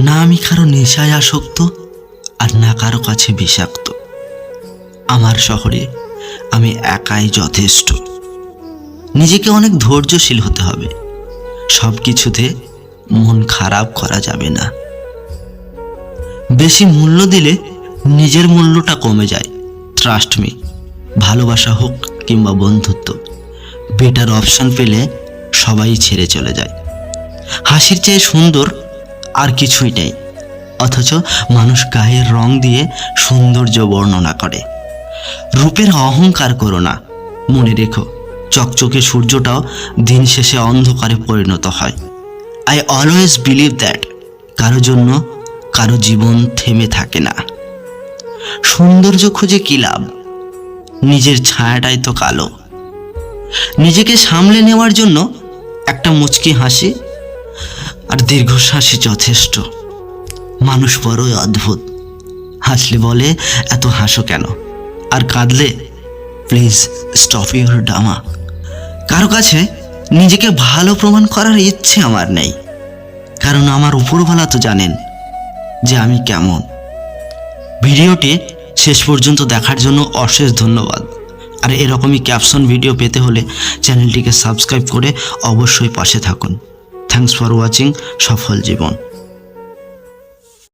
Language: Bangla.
না আমি কারও নেশায় আসক্ত আর না কারও কাছে বিষাক্ত। আমার শহরে আমি একাই যথেষ্ট। নিজেকে অনেক ধৈর্যশীল হতে হবে। সব কিছুতে মন খারাপ করা যাবে না। বেশি মূল্য দিলে নিজের মূল্যটা কমে যায়। ট্রাস্ট মি ভালোবাসা হোক কিংবা বন্ধুত্ব বেটার অপশন পেলে সবাই ছেড়ে চলে যায়। হাসির চেয়ে সুন্দর আর কিছুই নেই। অথচ মানুষ গায়ের রং দিয়ে সৌন্দর্য বর্ণনা করে। রূপের অহংকার করো না। মনে রেখো, চকচকে সূর্যটাও দিন শেষে অন্ধকারে পরিণত হয়। আই অলওয়েজ বিলিভ দ্যাট কারও জন্য কারও জীবন থেমে থাকে না। সৌন্দর্য খুঁজে কি লাভ? নিজের ছায়াটাই তো কালো। নিজেকে সামলে নেওয়ার জন্য একটা মুচকি হাসি আর দীর্ঘশ্বাসই যথেষ্ট। মানুষ বড়ই অদ্ভুত। হাসলে বলে, এত হাসো কেন? আর কাঁদলে? Please, stop your drama. কারও কাছে নিজেকে ভালো প্রমাণ করার ইচ্ছে আমার নেই। কারণ আমার উপরওয়ালা তো জানেন যে আমি কেমন। ভিডিওটি শেষ পর্যন্ত দেখার জন্য অশেষ ধন্যবাদ। আর এরকমই ক্যাপশন ভিডিও পেতে হলে চ্যানেলটিকে সাবস্ক্রাইব করে অবশ্যই পাশে থাকুন। থ্যাংকস ফর ওয়াচিং সফল জীবন।